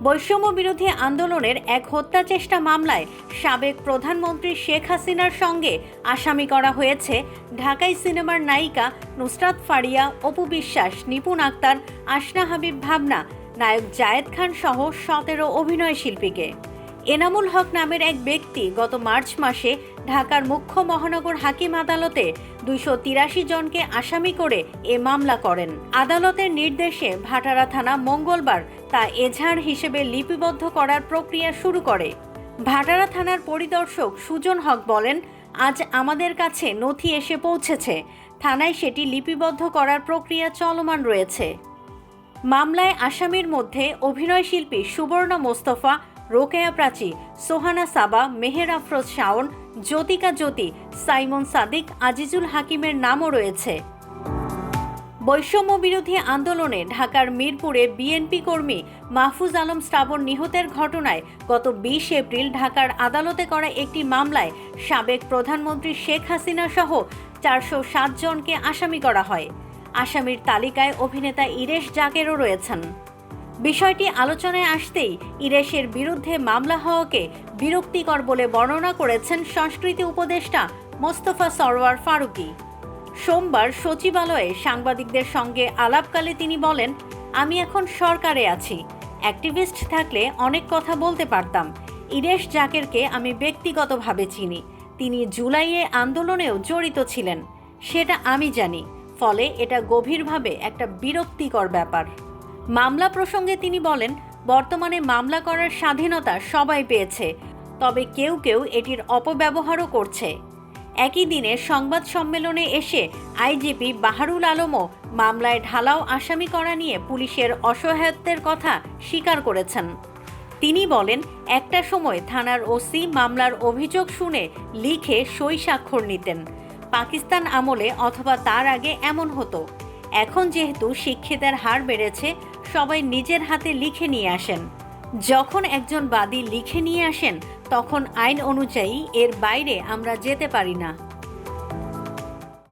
বৈষম্য বিরোধী আন্দোলনের এক হত্যা চেষ্টা মামলায় সাবেক প্রধানমন্ত্রী শেখ হাসিনার সঙ্গে আসামি করা হয়েছে ঢাকাই সিনেমার নায়িকা নুসরাত ফারিয়া, অপু বিশ্বাস, নিপুণ আক্তার আসনা হাবিব ভাবনা, নায়ক জায়েদ খান সহ সতেরো অভিনয় শিল্পীকে এনামুল হক নামের এক ব্যক্তি গত মার্চ মাসে ঢাকার মুখ্য মহানগর হাকিম আদালতে দুইশো তিরাশি জনকে আসামি করে এ মামলা করেন। আদালতের নির্দেশে ভাটারা থানা মঙ্গলবার তা এজাহার হিসেবে লিপিবদ্ধ করার প্রক্রিয়া শুরু করে। ভাটারা থানার পরিদর্শক সুজন হক বলেন, আজ আমাদের কাছে নথি এসে পৌঁছেছে। থানায় সেটি লিপিবদ্ধ করার প্রক্রিয়া চলমান রয়েছে। মামলায় আসামির মধ্যে অভিনয়শিল্পী সুবর্ণ মোস্তফা, রোকেয়া প্রাচী সোহানা সাবা, মেহের আফরোজ শাওন জ্যোতিকা জ্যোতি, সাইমন সাদিক, আজিজুল হাকিমের নামও রয়েছে। বৈষম্য বিরোধী আন্দোলনে ঢাকার মিরপুরে বিএনপি কর্মী মাহফুজ আলম শ্রাবণ নিহতের ঘটনায় গত বিশ এপ্রিল ঢাকার আদালতে করা একটি মামলায় সাবেক প্রধানমন্ত্রী শেখ হাসিনা সহ চারশো সাত জনকে আসামি করা হয়। আসামির তালিকায় অভিনেতা ইরেশ জাকেরও রয়েছেন। বিষয়টি আলোচনায় আসতেই ইরেশের বিরুদ্ধে মামলা হওয়াকে বিরক্তিকর বলে বর্ণনা করেছেন সংস্কৃতি উপদেষ্টা মোস্তফা সরওয়ার ফারুকী। সোমবার সচিবালয়ে সাংবাদিকদের সঙ্গে আলাপকালে তিনি বলেন, আমি এখন সরকারে আছি। অ্যাক্টিভিস্ট থাকলে অনেক কথা বলতে পারতাম। ইরেশ জাকেরকে আমি ব্যক্তিগতভাবে চিনি। তিনি জুলাইয়ে আন্দোলনেও জড়িত ছিলেন। সেটা আমি জানি। ফলে এটা গভীরভাবে একটা বিরক্তিকর ব্যাপার। মামলা প্রসঙ্গে তিনি বলেন, বর্তমানে মামলা করার স্বাধীনতা সবাই পেয়েছে, তবে কেউ কেউ এটির অপব্যবহারও করছে। একই দিনে সংবাদ সম্মেলনে এসে আইজিপি বাহারুল আলমও মামলায় ঢালাও আসামি করা নিয়ে পুলিশের অসহায়ত্বের কথা স্বীকার করেছেন। তিনি বলেন, একটা সময় থানার ওসি মামলার অভিযোগ শুনে লিখে সই স্বাক্ষর নিতেন। পাকিস্তান আমলে অথবা তার আগে এমন হতো। এখন যেহেতু শিক্ষিতের হার বেড়েছে, সবাই নিজের হাতে লিখে নিয়ে আসেন। যখন একজন বাদী লিখে নিয়ে আসেন, তখন আইন অনুযায়ী এর বাইরে আমরা যেতে পারি না।